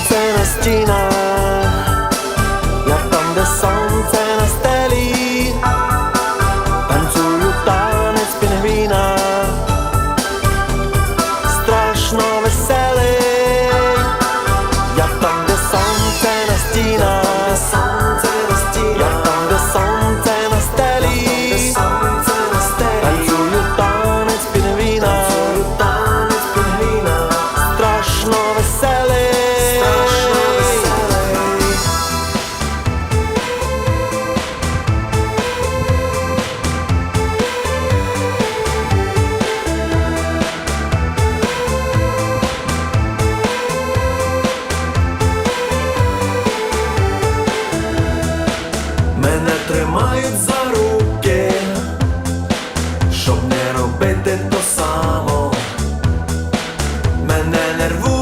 Antenas, Gina тримають за руки, щоб не робити то само, мене нервує.